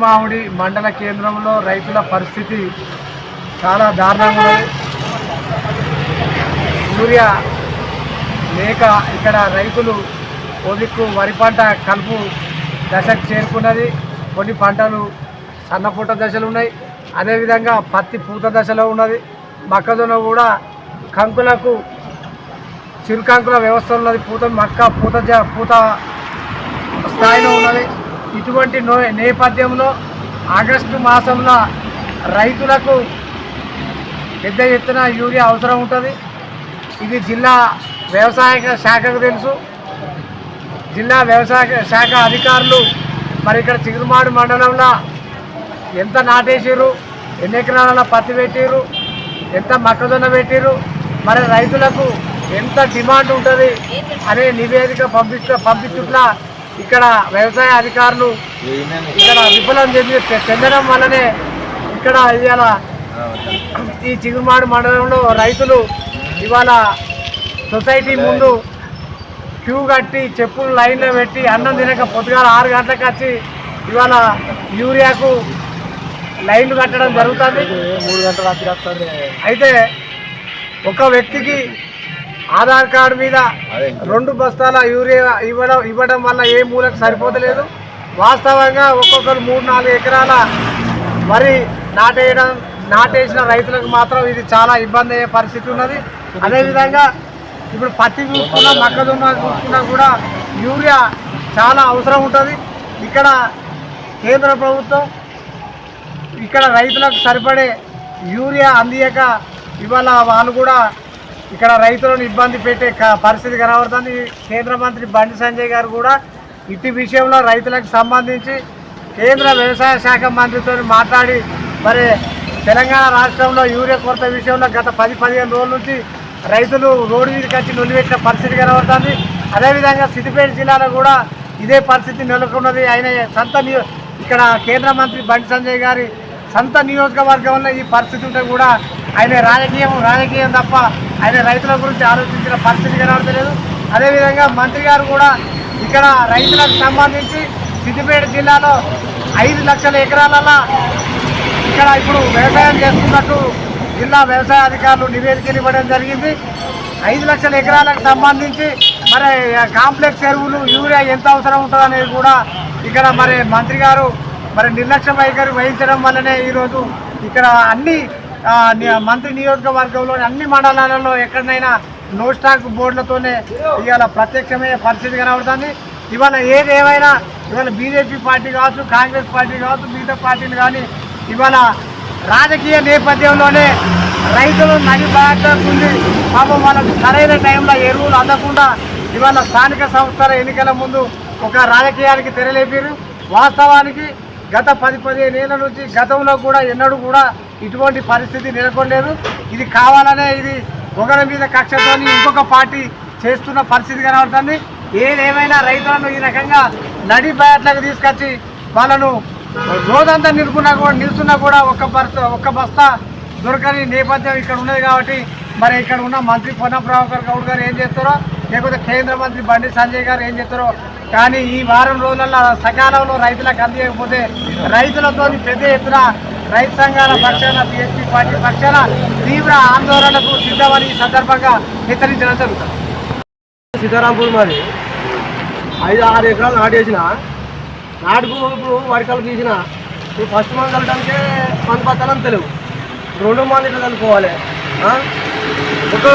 మామిడి మండల కేంద్రంలో రైతుల పరిస్థితి చాలా దారుణంగా ఉన్నది లేక ఇక్కడ రైతులు పొదిక్కు వరి పంట కలుపు దశకు చేరుకున్నది. కొన్ని పంటలు సన్నపూట దశలు ఉన్నాయి. అదేవిధంగా పత్తి పూత దశలో ఉన్నది. మొక్కజొన్న కూడా కంకులకు చిరుకంకుల వ్యవస్థ ఉన్నది. పూత మక్క పూత జ- పూత స్థాయిలో ఉన్నది. ఇటువంటి నో నేపథ్యంలో ఆగస్టు మాసంలో రైతులకు పెద్ద ఎత్తున యూరియా అవసరం ఉంటుంది. ఇది జిల్లా వ్యవసాయ శాఖకు తెలుసు. జిల్లా వ్యవసాయ శాఖ అధికారులు మరి ఇక్కడ చిగురుమాడు మండలంలో ఎంత నాటేసారు ఎన్ని ఎకరాల పత్తి పెట్టారు ఎంత మొక్కజొన్న పెట్టారు మరి రైతులకు ఎంత డిమాండ్ ఉంటుంది అనే నివేదిక పంపిస్తూ పంపించుట్లా ఇక్కడ వ్యవసాయ అధికారులు ఇక్కడ విఫలం చెంది చెందడం వల్లనే ఇక్కడ ఇవాళ ఈ చిగురుమాడు మండలంలో రైతులు ఇవాళ సొసైటీ ముందు క్యూ కట్టి చెప్పులు లైన్లో పెట్టి అన్నం తినక పొద్దుగాల ఆరు గంటలకు వచ్చి ఇవాళ యూరియాకు లైన్లు కట్టడం జరుగుతుంది. మూడు గంటల అయితే ఒక వ్యక్తికి ఆధార్ కార్డు మీద రెండు బస్తాల యూరియా ఇవ్వడం ఇవ్వడం వల్ల ఏ మూలకు సరిపోతలేదు. వాస్తవంగా ఒక్కొక్కరు మూడు నాలుగు ఎకరాల వరి నాటేయడం నాటేసిన రైతులకు మాత్రం ఇది చాలా ఇబ్బంది అయ్యే పరిస్థితి ఉన్నది. అదేవిధంగా ఇప్పుడు పత్తి చూసుకున్నా మొక్కజొన్న చూసుకున్నా కూడా యూరియా చాలా అవసరం ఉంటుంది. ఇక్కడ కేంద్ర ప్రభుత్వం ఇక్కడ రైతులకు సరిపడే యూరియా అందియక ఇవాళ వాళ్ళు కూడా ఇక్కడ రైతులను ఇబ్బంది పెట్టే క- పరిస్థితి కనబడుతుంది. కేంద్ర మంత్రి బండి సంజయ్ గారు కూడా ఇటు విషయంలో రైతులకు సంబంధించి కేంద్ర వ్యవసాయ శాఖ మంత్రితో మాట్లాడి మరి తెలంగాణ రాష్ట్రంలో యూరియా కొరత విషయంలో గత పది పదిహేను రోజుల నుంచి రైతులు రోడ్డు మీదకి వచ్చి నొలిపెట్టిన పరిస్థితి కనబడుతుంది. అదేవిధంగా సిద్దిపేట జిల్లాలో కూడా ఇదే పరిస్థితి నెలకొన్నది. ఆయన సొంత ఇక్కడ కేంద్ర మంత్రి బండి సంజయ్ గారి సొంత నియోజకవర్గంలో ఈ పరిస్థితి ఉంటే కూడా ఆయన రాజకీయం రాజకీయం తప్ప ఆయన రైతుల గురించి ఆలోచించిన పరిస్థితి కనబడతలేదు అదేవిధంగా మంత్రి గారు కూడా ఇక్కడ రైతులకు సంబంధించి సిద్దిపేట జిల్లాలో ఐదు లక్షల ఎకరాలలో ఇక్కడ ఇప్పుడు వ్యవసాయం చేస్తున్నట్టు జిల్లా వ్యవసాయ అధికారులు నివేదికలు ఇవ్వడం జరిగింది. ఐదు లక్షల ఎకరాలకు సంబంధించి మరి కాంప్లెక్స్ ఎరువులు యూరియా ఎంత అవసరం ఉంటుంది అనేది కూడా ఇక్కడ మరి మంత్రి గారు మరి నిర్లక్ష్య వైఖరి వహించడం వల్లనే ఈరోజు ఇక్కడ అన్ని మంత్రి నియోజకవర్గంలోని అన్ని మండలాలలో ఎక్కడైనా నో స్టాక్ బోర్డులతోనే ఇవాళ ప్రత్యక్షమయ్యే పరిస్థితి కనబడుతుంది. ఇవాళ ఏది ఏమైనా ఇవాళ బీజేపీ పార్టీ కావచ్చు కాంగ్రెస్ పార్టీ కావచ్చు మిగతా పార్టీలు కానీ ఇవాళ రాజకీయ నేపథ్యంలోనే రైతులు నది బాగుంది పాపం వాళ్ళకు సరైన టైంలో ఎరువులు అందకుండా ఇవాళ స్థానిక సంస్థల ఎన్నికల ముందు ఒక రాజకీయానికి తెరలేపారు. వాస్తవానికి గత పది పదిహేను ఏళ్ళ నుంచి గతంలో కూడా ఎన్నడూ కూడా ఇటువంటి పరిస్థితి నెలకొనలేదు. ఇది కావాలనే ఇది ఒకరి మీద కక్షతో ఇంకొక పార్టీ చేస్తున్న పరిస్థితి కనబడుతుంది. ఏదేమైనా రైతులను ఈ రకంగా నడి బయట్లకు తీసుకొచ్చి వాళ్ళను రోజంతా నిలుకున్నా కూడా నిలుస్తున్నా కూడా ఒక్క బస్తా ఒక్క బస్తా దొరకని నేపథ్యం ఇక్కడ ఉన్నది కాబట్టి మరి ఇక్కడ ఉన్న మంత్రి పొన్న ప్రభాకర్ గౌడ్ గారు ఏం చేస్తారో లేకపోతే కేంద్ర మంత్రి బండి సంజయ్ గారు ఏం చేస్తారో కానీ ఈ వారం రోజులలో సకాలంలో రైతులకు అందించకపోతే రైతులతో పెద్ద ఎత్తున రైతు సంఘాల పక్షాన బీఎస్పీ పార్టీ పక్షాన తీవ్ర ఆందోళనకు సిద్ధమని ఈ సందర్భంగా హెచ్చరించడం జరుగుతుంది. సీతారాంపూర్ మరి ఐదు ఆరు ఎకరాలు నాటేసిన నాటుకు ఇప్పుడు వరికలు తీసిన ఇప్పుడు ఫస్ట్ మంది వెళ్ళడానికే పని బత్తాలని తెలియదు రెండు మంది ఇట్లా కలుపుకోవాలి ఒక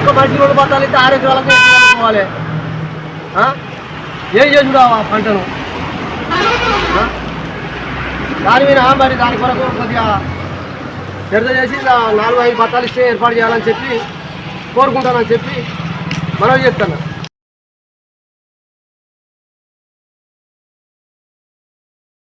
ఒక మనిషి రెండు పత్తాలు అయితే ఆరు ఎకరాలకు ఎట్లా కలుపుకోవాలి ఏం చేసుడు ఆ పంటను? దాని మీద మరి దాని కొరకు కొద్దిగా చర్చ చేసి నా- నాలుగు ఐదు బత్తాలు ఇస్తే ఏర్పాటు చేయాలని చెప్పి కోరుకుంటానని చెప్పి మనవి చేస్తాను.